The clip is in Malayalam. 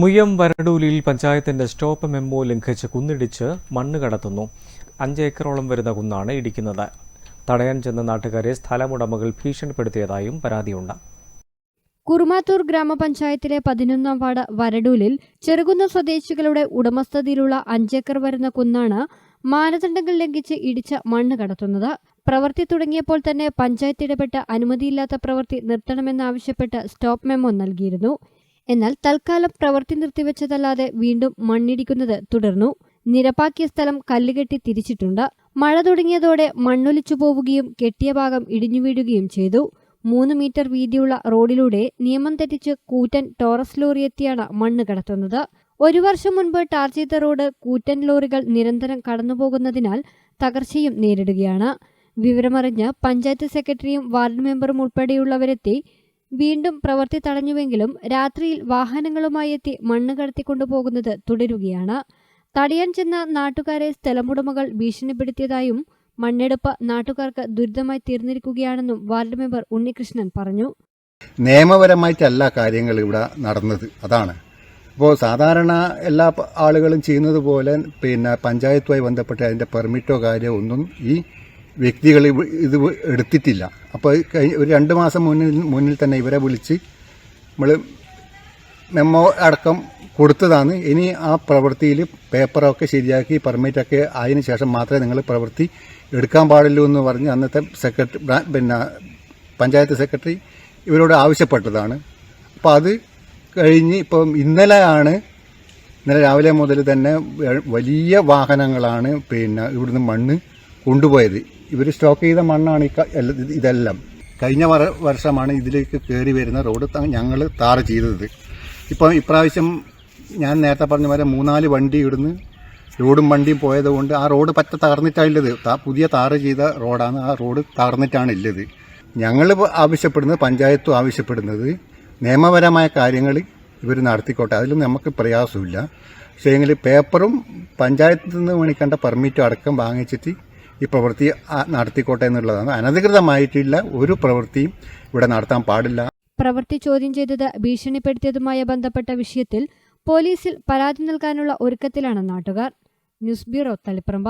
മുയ്യം വരടൂലിൽ പഞ്ചായത്തിന്റെ സ്റ്റോപ്പ് മെമ്മോ ലംഘിച്ച് കുന്നിടിച്ച് മണ്ണ് കടത്തുന്നു. അഞ്ച് ഏക്കറോളം വരുന്ന കുന്നാണ് ഇടിക്കുന്നത്. തടയാൻ ചെന്ന നാട്ടുകാരെ സ്ഥലമുടമകൾ ഭീഷണിപ്പെടുത്തിയതായും പരാതിയുണ്ട്. കുറുമാത്തൂർ ഗ്രാമപഞ്ചായത്തിലെ പതിനൊന്നാം വാർഡ് വരടൂലിൽ ചെറുകുന്ന സ്വദേശികളുടെ ഉടമസ്ഥതയിലുള്ള അഞ്ചേക്കർ വരുന്ന കുന്നാണ് മാനദണ്ഡങ്ങൾ ലംഘിച്ച് ഇടിച്ച മണ്ണ് കടത്തുന്നത്. പ്രവൃത്തി തുടങ്ങിയപ്പോൾ തന്നെ പഞ്ചായത്ത് ഇടപെട്ട് അനുമതിയില്ലാത്ത പ്രവൃത്തി നിർത്തണമെന്നാവശ്യപ്പെട്ട് സ്റ്റോപ്പ് മെമ്മോ നൽകിയിരുന്നു. എന്നാൽ തൽക്കാലം പ്രവൃത്തി നിർത്തിവെച്ചതല്ലാതെ വീണ്ടും മണ്ണിടിക്കുന്നത് തുടർന്നു. നിരപ്പാക്കിയ സ്ഥലം കല്ലുകെട്ടി തിരിച്ചിട്ടുണ്ട്. മഴ തുടങ്ങിയതോടെ മണ്ണൊലിച്ചു പോവുകയും കെട്ടിയ ഭാഗം ഇടിഞ്ഞു വീഴുകയും ചെയ്തു. മൂന്ന് മീറ്റർ വീതിയുള്ള റോഡിലൂടെ നിയമം തെറ്റിച്ച് കൂറ്റൻ ടോറസ് ലോറി എത്തിയാണ് മണ്ണ് കടത്തുന്നത്. ഒരു വർഷം മുൻപ് ടാർ ചെയ്ത റോഡ് കൂറ്റൻ ലോറികൾ നിരന്തരം കടന്നുപോകുന്നതിനാൽ തകർച്ചയും നേരിടുകയാണ്. വിവരമറിഞ്ഞ് പഞ്ചായത്ത് സെക്രട്ടറിയും വാർഡ് മെമ്പറും ഉൾപ്പെടെയുള്ളവരെത്തി വീണ്ടും പ്രവൃത്തി തടഞ്ഞുവെങ്കിലും രാത്രിയിൽ വാഹനങ്ങളുമായി എത്തി മണ്ണ് കടത്തിക്കൊണ്ടുപോകുന്നത് തുടരുകയാണ്. തടയാൻ ചെന്ന നാട്ടുകാരെ സ്ഥലമുടമകൾ ഭീഷണിപ്പെടുത്തിയതായും മണ്ണെടുപ്പ് നാട്ടുകാർക്ക് ദുരിതമായി തീർന്നിരിക്കുകയാണെന്നും വാർഡ് മെമ്പർ ഉണ്ണികൃഷ്ണൻ പറഞ്ഞു. നിയമപരമായിട്ടല്ല കാര്യങ്ങൾ ഇവിടെ നടന്നത്. അതാണ്. ഇപ്പോൾ സാധാരണ എല്ലാ ആളുകളും ചെയ്യുന്നത് പോലെ പിന്നെ പഞ്ചായത്തുമായി ബന്ധപ്പെട്ട് അതിന്റെ പെർമിറ്റോ കാര്യമോ ഒന്നും ഈ വ്യക്തികൾ ഇത് എടുത്തിട്ടില്ല. അപ്പോൾ കഴിഞ്ഞ ഒരു രണ്ട് മാസം മുന്നിൽ മുന്നിൽ തന്നെ ഇവരെ വിളിച്ച് നമ്മൾ മെമ്മോ അടക്കം കൊടുത്തതാണ്. ഇനി ആ പ്രവൃത്തിയിൽ പേപ്പറൊക്കെ ശരിയാക്കി പെർമിറ്റൊക്കെ ആയതിനു ശേഷം മാത്രമേ നിങ്ങൾ പ്രവൃത്തി എടുക്കാൻ പാടുള്ളൂ എന്ന് പറഞ്ഞ് അന്നത്തെ സെക്രട്ടറി പിന്നെ പഞ്ചായത്ത് സെക്രട്ടറി ഇവരോട് ആവശ്യപ്പെട്ടതാണ്. അപ്പോൾ അത് കഴിഞ്ഞ് ഇപ്പം ഇന്നലെയാണ് ഇന്നലെ രാവിലെ മുതൽ തന്നെ വലിയ വാഹനങ്ങളാണ് പിന്നെ ഇവിടുന്ന് മണ്ണ് കൊണ്ടുപോയത്. ഇവർ സ്റ്റോക്ക് ചെയ്ത മണ്ണാണ് ഈ ഇതെല്ലാം. കഴിഞ്ഞ വർഷമാണ് ഇതിലേക്ക് കയറി വരുന്ന റോഡ് ഞങ്ങൾ താറ് ചെയ്തത്. ഇപ്പം ഇപ്രാവശ്യം ഞാൻ നേരത്തെ പറഞ്ഞ പോലെ മൂന്നാൽ വണ്ടി ഇടുന്ന് റോഡും വണ്ടിയും പോയതുകൊണ്ട് ആ റോഡ് പറ്റ തകർന്നിട്ടാണുള്ളത് ഉള്ളത് പുതിയ താറ് ചെയ്ത റോഡാണ് ആ റോഡ് തകർന്നിട്ടാണ് ഉള്ളത് ഞങ്ങൾ ആവശ്യപ്പെടുന്നത് പഞ്ചായത്തും ആവശ്യപ്പെടുന്നത് നിയമപരമായ കാര്യങ്ങൾ ഇവർ നടത്തിക്കോട്ടെ. അതിലും നമുക്ക് പ്രയാസമില്ല. പക്ഷേ എങ്കിൽ പേപ്പറും പഞ്ചായത്തിൽ നിന്ന് വേണിക്കേണ്ട പെർമിറ്റും അടക്കം വാങ്ങിച്ചിട്ട് ഈ പ്രവൃത്തി നടത്തിക്കോട്ടെ എന്നുള്ളതാണ്. അനധികൃതമായിട്ടുള്ള ഒരു പ്രവൃത്തിയും ഇവിടെ നടത്താൻ പാടില്ല. പ്രവൃത്തി ചോദ്യം ചെയ്തത് ഭീഷണിപ്പെടുത്തിയതുമായി ബന്ധപ്പെട്ട വിഷയത്തിൽ പോലീസിൽ പരാതി നൽകാനുള്ള ഒരുക്കത്തിലാണ് നാട്ടുകാർ. News bureau Taliparamba.